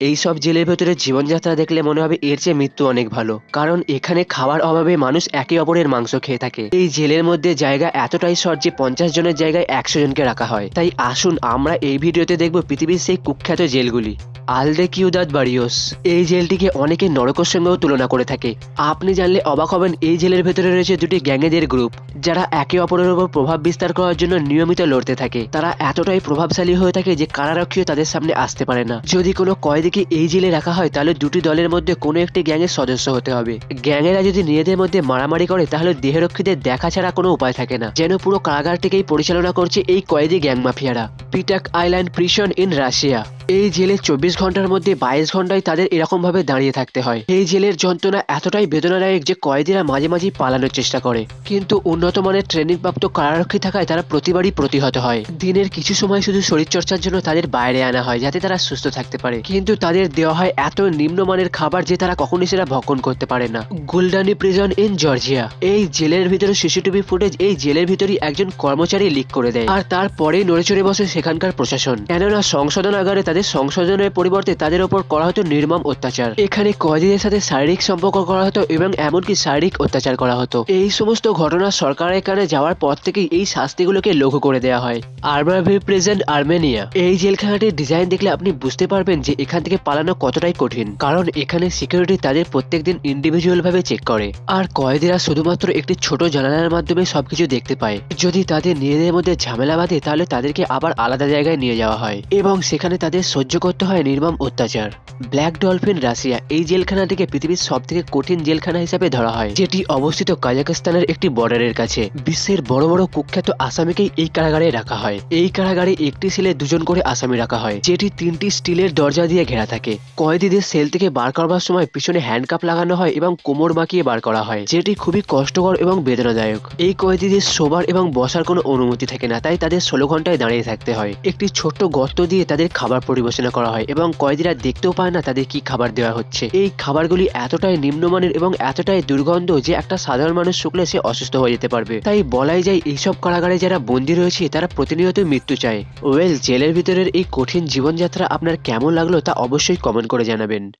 এই সব জেলের ভেতরে জীবনযাত্রা দেখলে মনে হবে এর চেয়ে মৃত্যু অনেক ভালো। কারণ এখানে খাওয়ার অভাবে মানুষ একে অপরের মাংস খেয়ে থাকে। এই জেলের মধ্যে জায়গা এতটাই শর্ট যে পঞ্চাশ জনের জায়গায় একশো জনকে রাখা হয়। তাই আসুন আমরা এই ভিডিওতে দেখব পৃথিবীর সেই কুখ্যাত জেলগুলি। আলদে কিউদাত বারিওস এই জেলটিকে অনেকে নরকের সঙ্গেও তুলনা করে থাকে। আপনি জানলে অবাক হবেন, এই জেলের ভেতরে রয়েছে দুটি গ্যাংয়েদের গ্রুপ, যারা একে অপরের উপর প্রভাব বিস্তার করার জন্য নিয়মিত লড়তে থাকে। তারা এতটাই প্রভাবশালী হয়ে থাকে যে কারারক্ষীও তাদের সামনে আসতে পারে না। যদি কোনো কয়েদিকে এই জেলে রাখা হয়, তাহলে দুটি দলের মধ্যে কোনো একটি গ্যাংয়ের সদস্য হতে হবে। গ্যাংয়েরা যদি নিজেদের মধ্যে মারামারি করে, তাহলে দেহরক্ষীদের দেখা ছাড়া কোনো উপায় থাকে না। যেন পুরো কারাগারটিকেই পরিচালনা করছে এই কয়েদি gang মাফিয়ারা। Petak island prison in Russia. এই জেলে চব্বিশ ঘণ্টার মধ্যে বাইশ ঘন্টায় তাদের এরকম ভাবে দাঁড়িয়ে থাকতে হয়। এই জেলের যন্ত্রণা এতটাই বেদনাদায়ক যে কয়েদিরা মাঝে মাঝেই পালানোর চেষ্টা করে। কিন্তু উন্নত মানের ট্রেনিং প্রাপ্ত কারারক্ষী থাকায় তারা প্রতিবারই প্রতিহত হয়। দিনের কিছু সময় শুধু শরীরচর্চার জন্য তাদের বাইরে আনা হয়, যাতে তারা সুস্থ থাকতে পারে। কিন্তু তাদের দেওয়া হয় এত নিম্নমানের খাবার যে তারা কখনই সেটা ভক্ষণ করতে পারে না। Gldani prison in Georgia. এই জেলের ভিতরে সিসিটিভি ফুটেজ এই জেলের ভিতরেই একজন কর্মচারী লিক করে দেয়। আর তারপরেই নড়ে চড়ে বসে সেখানকার প্রশাসন। কেননা সংশোধনাগারে তাদের সংশোধনের পরিবর্তে তাদের ওপর করা হতো নির্মম অত্যাচার। এখানে কয়েদিদের সাথে শারীরিক সম্পর্ক করা হতো এবং এমনকি শারীরিক অত্যাচার করা হতো। এই সমস্ত ঘটনা সরকারের কানে যাওয়ার পর থেকেই এই শাস্তিগুলোকে লঘু করে দেওয়া হয়। আরবাভি প্রেজেন্ট আর্মেনিয়া। এই জেলখানাটির ডিজাইন দেখলে আপনি বুঝতে পারবেন যে এখান থেকে পালানো কতটাই কঠিন। কারণ এখানে সিকিউরিটি তাদের প্রত্যেকদিন ইন্ডিভিজুয়াল ভাবে চেক করে। আর কয়েদিরা শুধুমাত্র একটি ছোট জানালার মাধ্যমে সবকিছু দেখতে পায়। যদি তাদের নিজেদের মধ্যে ঝামেলা বাঁধে, তাহলে তাদেরকে আবার আলাদা জায়গায় নিয়ে যাওয়া হয়। এবং সেখানে তাদের সহ্য করতে হয় নির্মম অত্যাচার। ব্ল্যাক ডলফিন রাশিয়া এই জেলখানাটিকে পৃথিবীর সব থেকে কঠিন জেলখানা হিসেবে ধরা হয়, যেটি অবস্থিত কাজাকিস্তানের একটি বর্ডারের কাছে। বিশ্বের বড় বড় কুখ্যাত আসামিকেই এই কারাগারে রাখা হয়। এই কারাগারে একটি সেলে দুজন করে আসামি রাখা হয়, যেটি তিনটি স্টিলের দরজা দিয়ে ঘেরা থাকে। কয়েদিদের সেল থেকে বার করবার সময় পিছনে হ্যান্ডকাপ লাগানো হয় এবং কোমর বাঁকিয়ে বার করা হয়, যেটি খুবই কষ্টকর এবং বেদনাদায়ক। এই কয়েদিদের শোবার এবং বসার কোনো অনুমতি থাকে না, তাই তাদের ষোলো ঘন্টায় দাঁড়িয়ে থাকতে হয়। একটি ছোট্ট গর্ত দিয়ে তাদের খাবার পরিবেশনা করা হয় এবং কয়েদিরা দেখতেও পায় না তাদের কি খাবার দেওয়া হচ্ছে? এই খাবারগুলি এতটাই নিম্নমানের এবং এতটাই দুর্গন্ধ যে একটা সাধারণ মানুষ শুকলে সে অসুস্থ হয়ে যেতে পারবে। তাই বলাই যায়, এইসব কারাগারে যারা বন্দী রয়েছে, তারা প্রতিনিয়ত মৃত্যু চায়। ওয়েল, জেলের ভিতরের এই কঠিন জীবনযাত্রা আপনার কেমন লাগল তা অবশ্যই কমেন্ট করে জানাবেন।